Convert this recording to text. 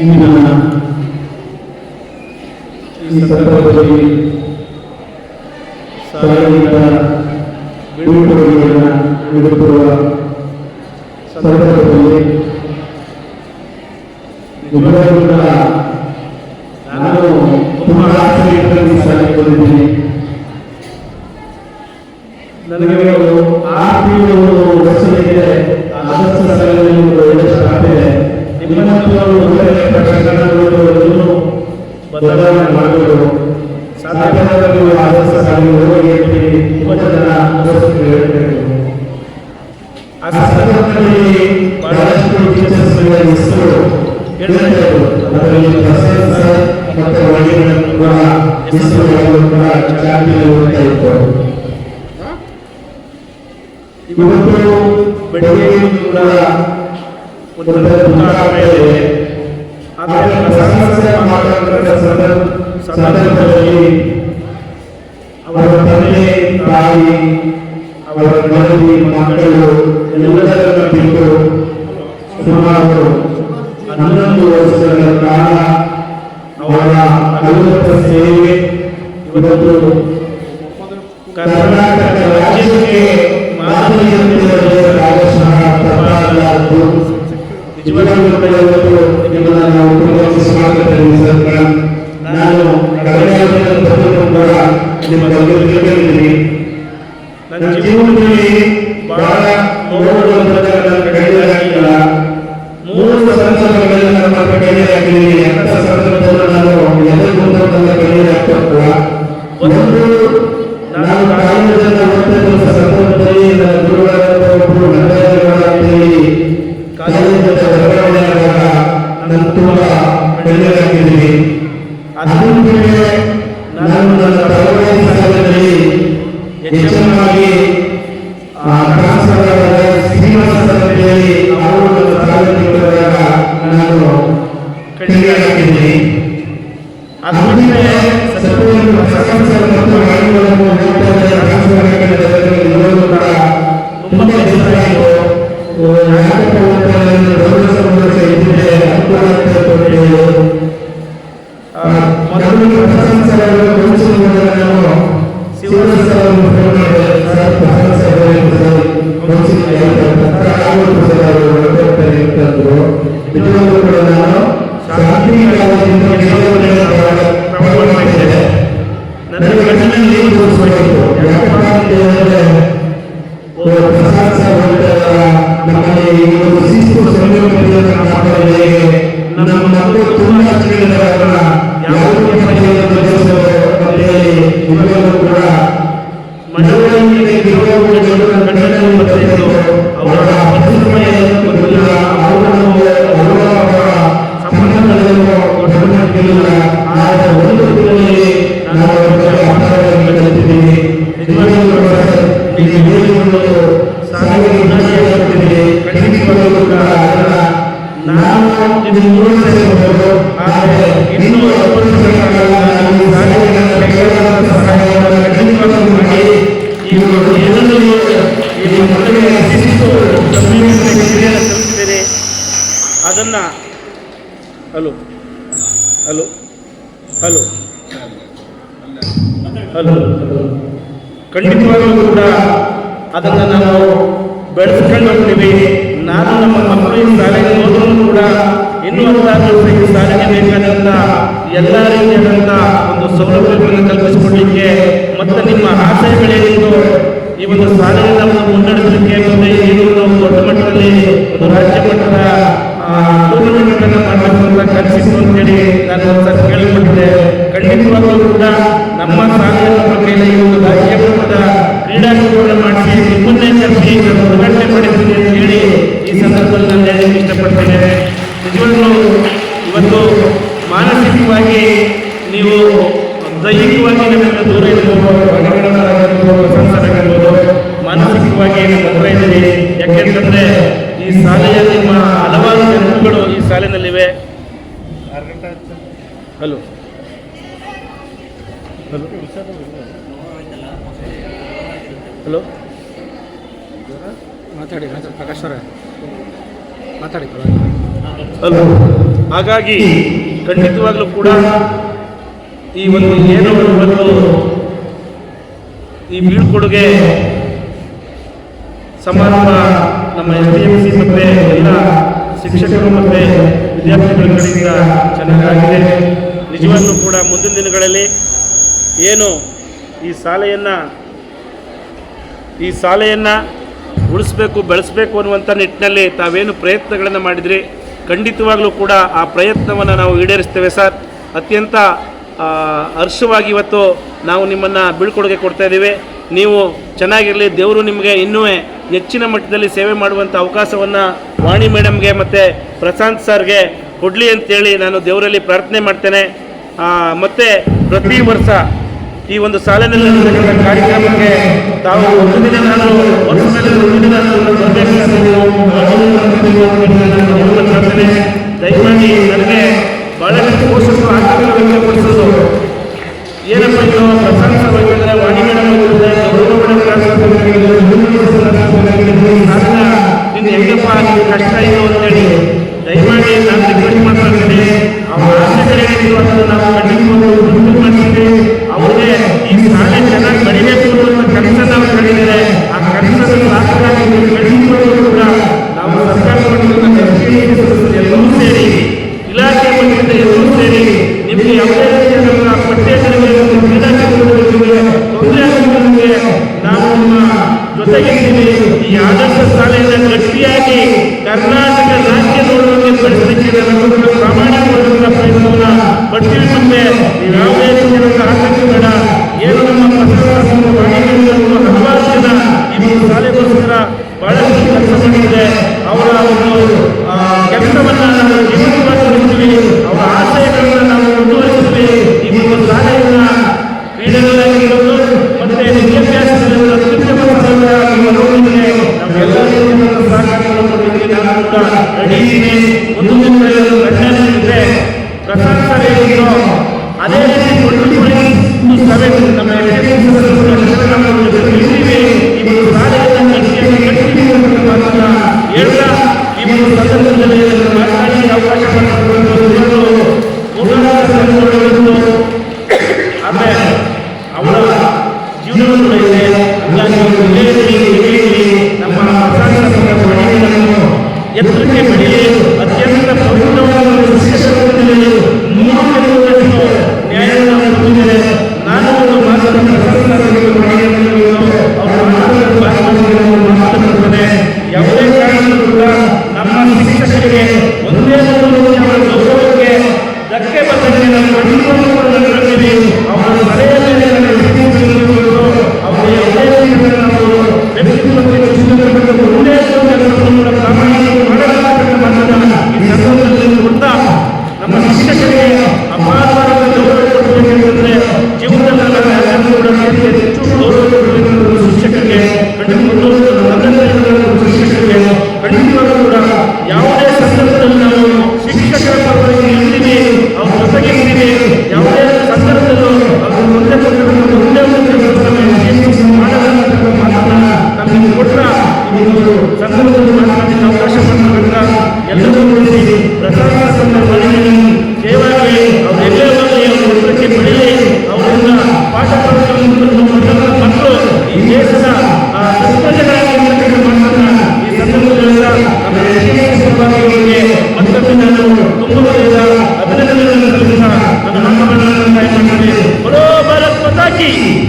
ಇಂದಿನ ಈ ಸಂದರ್ಭದಲ್ಲಿ ಸಾರ್ವಜನಿಕ ಬೀಳ್ಕೊಡುಗೆಯನ್ನು ನೀಡುತ್ತಿರುವ ಸಂದರ್ಭದಲ್ಲಿ ನಿಜವಾಗ್ಲೂ ಕೂಡ ನಾನು ತುಂಬಾ ಆಸೆ ಇಟ್ಟರೆ ಶಾಲೆಗೆ ಹೋಗಿ ತುಂಬ ಜನ ಆ ಅದರಲ್ಲಿ ಒಳ್ಳೆಯ ಕೂಡ ಹೆಸರುಗಳು ಕೂಡ ಚಾಟಿಯಲ್ಲಿ ಇತ್ತು. ಇವತ್ತು ಸಂದರ್ಭದಲ್ಲಿ ಅವರ ತಂದೆ, ತಾಯಿ, ಅವರ ಮನೆಯಲ್ಲಿ ಮಕ್ಕಳು ಎಲ್ಲರನ್ನು ಬಿಟ್ಟು ಸುಮಾರು ಹನ್ನೊಂದು ವರ್ಷಗಳ ಕಾಲ ಅವರ ಅವಿರತ ಸೇವೆ ಇವತ್ತು ಕರ್ನಾಟಕ ರಾಜ್ಯಕ್ಕೆ ಕೂಡ ಇವತ್ತು ನಿಮ್ಮನ್ನ ನಾವು ಸ್ವಾಗತ ಸರ್ ನಾನು ಕೂಡ ನಿಮ್ಮ ತಿಳ್ಕೊಂಡಿದ್ದೀನಿ ನನ್ನ ಜೀವನದಲ್ಲಿ ಬಹಳ ನೋಡುವಂತ ನನ್ನ ಕೈಯಲ್ಲಿ ಆಗಿಲ್ಲ ಮೂರು ಸಂದರ್ಭಗಳಲ್ಲಿ ನನ್ನ ಕೈಯಲ್ಲಿ ಆಗಿದ್ದೀನಿ ಹೆಚ್ಚಾಗಿ ನಮ್ಮ ಮಕ್ಕಳು ತುಂಬಾ ಹಚ್ಚಿಕೊಂಡಿದ್ದಾರಲ್ಲ ಯಾವುದೇ ಹೇಳಿ ನಿಜವಾಗ್ಲೂ ಕೂಡ ಮನವೊಳಗೆ ಆದರೆ ಇನ್ನೂ ಸಂಯಮತೆ ಅದನ್ನು ಹಲೋ ಹಲೋ ಹಲೋ ಹಲೋ. ಖಂಡಿತವಾಗಲೂ ಕೂಡ ಅದನ್ನು ನಾವು ಬೆಳೆಸ್ಕೊಂಡು ಹೋಗ್ತೀವಿ. ನಾನು ನಮ್ಮ ಮಕ್ಕಳು ಶಾಲೆಗೆ ಹೋದರೂ ಕೂಡ ಇನ್ನೂ ದಿವಸ ಈ ಶಾಲೆಗೆ ಬೇಕಾದಂಥ ಎಲ್ಲ ರೀತಿಯಾದಂಥ ಒಂದು ಸೌಲಭ್ಯಗಳನ್ನು ಕಲ್ಪಿಸಿಕೊಡ್ಲಿಕ್ಕೆ ಮತ್ತು ನಿಮ್ಮ ಆಶಯಗಳೇನಿತ್ತು ಈ ಒಂದು ಶಾಲೆಯಿಂದ ಮುನ್ನಡೆಸಲಿಕ್ಕೆ ಮತ್ತೆ ಈ ಒಂದು ದೊಡ್ಡ ಮಟ್ಟದಲ್ಲಿ ಒಂದು ರಾಜ್ಯ ಮಟ್ಟದ ಟೂರ್ನಮೆಂಟ್ ಅನ್ನು ಮಾಡಬೇಕು ಅಂತ ಕಲಿಸಿತ್ತು ಅಂತೇಳಿ ನಾನು ಒಂದ್ಸಲ ಕೇಳಿಕೊಂಡಿದ್ದೆ ಖಂಡಿತವಾಗಲೂ ಕೂಡ ಮುಖ್ಯವಾಗಿ ನೀವು ದೈಹಿಕವಾಗಿ ನಮ್ಮಿಂದ ದೂರ ಇರ್ಬೋದು ಹೊರಗಡನಾಗಿರ್ಬೋದು ಸಂಸಾರಕ್ಕಿರ್ಬೋದು ಮಾನಸಿಕವಾಗಿ ನಮ್ಮ ಹತ್ರ ಇದ್ದೀರಿ ಈ ಶಾಲೆಯ ನಿಮ್ಮ ಹಲವಾರು ನೆನಪುಗಳು ಈ ಶಾಲೆನಲ್ಲಿವೆ. ಹಲೋ. ಹಲೋ. ಮಾತಾಡಿ ಮಾತಾಡಿ ಪ್ರಕಾಶ್ ಅವರೇ. ಮಾತಾಡಿ. ಹಲೋ. ಹಾಗಾಗಿ ಖಂಡಿತವಾಗ್ಲೂ ಕೂಡ ಈ ಒಂದು ಏನು ಒಂದು ಈ ಬೀಳ್ಕೊಡುಗೆ ಸಮಾರಂಭ ನಮ್ಮ ಎಸ್ ಡಿ ಎಂ ಸಿ ಮತ್ತೆ ಎಲ್ಲ ಶಿಕ್ಷಕರು ಮತ್ತು ವಿದ್ಯಾರ್ಥಿಗಳ ಕಡೆಯಿಂದ ಚೆನ್ನಾಗಿದೆ ನಿಜವಾಗ್ಲೂ ಕೂಡ ಮುಂದಿನ ದಿನಗಳಲ್ಲಿ ಏನು ಈ ಶಾಲೆಯನ್ನು ಈ ಶಾಲೆಯನ್ನು ಉಳಿಸ್ಬೇಕು, ಬೆಳೆಸ್ಬೇಕು ಅನ್ನುವಂಥ ನಿಟ್ಟಿನಲ್ಲಿ ತಾವೇನು ಪ್ರಯತ್ನಗಳನ್ನು ಮಾಡಿದ್ರಿ? ಖಂಡಿತವಾಗಲೂ ಕೂಡ ಆ ಪ್ರಯತ್ನವನ್ನು ನಾವು ಈಡೇರಿಸ್ತೇವೆ ಸರ್. ಅತ್ಯಂತ ಹರ್ಷವಾಗಿ ಇವತ್ತು ನಾವು ನಿಮ್ಮನ್ನು ಬೀಳ್ಕೊಡುಗೆ ಕೊಡ್ತಾ ಇದ್ದೀವಿ. ನೀವು ಚೆನ್ನಾಗಿರಲಿ, ದೇವರು ನಿಮಗೆ ಇನ್ನೂ ಹೆಚ್ಚಿನ ಮಟ್ಟದಲ್ಲಿ ಸೇವೆ ಮಾಡುವಂಥ ಅವಕಾಶವನ್ನು ವಾಣಿ ಮೇಡಮ್ಗೆ ಮತ್ತು ಪ್ರಶಾಂತ್ ಸರ್ಗೆ ಕೊಡಲಿ ಅಂತೇಳಿ ನಾನು ದೇವರಲ್ಲಿ ಪ್ರಾರ್ಥನೆ ಮಾಡ್ತೇನೆ. ಮತ್ತು ಪ್ರತಿ ವರ್ಷ ಈ ಒಂದು ಸಾಲಿನಲ್ಲಿ ನಡೆಯುವ ಕಾರ್ಯಕ್ರಮಕ್ಕೆ ತಾವು ಒಂದು ದಿನದಾದರೂ ಒಂದು ಮೇಲೆ ಒಂದು ದಿನದಾದರೂ ಬರಬೇಕು ದಯಮಾಡಿ ನನಗೆ ಬಹಳಷ್ಟು ಪೋಷಕರು ಜೊತೆಗೆ ಈ ಆದರ್ಶ ಶಾಲೆಯನ್ನು ಗಟ್ಟಿಯಾಗಿ ಕರ್ನಾಟಕ ರಾಜ್ಯದೊಳಗೆ ಪರಿಸ್ಥಿತಿಗೆ ಪ್ರಾಮಾಣಿಕವಾದಂತಹ ಪ್ರಯತ್ನವನ್ನ ಪಡ್ತೀವಿ ನಮ್ಮೆ ನೀವು ಯಾವುದೇ ರೀತಿಯಾದಂತಹ ಆಸಕ್ತಿ ಬೇಡ. ಏನು ನಮ್ಮ ಹಲವಾರು ಜನ ಈ ಶಾಲೆಗೋಸ್ಕರ ಬಹಳಷ್ಟು ಕೆಲಸ ಮಾಡಿದೆ Yes. কি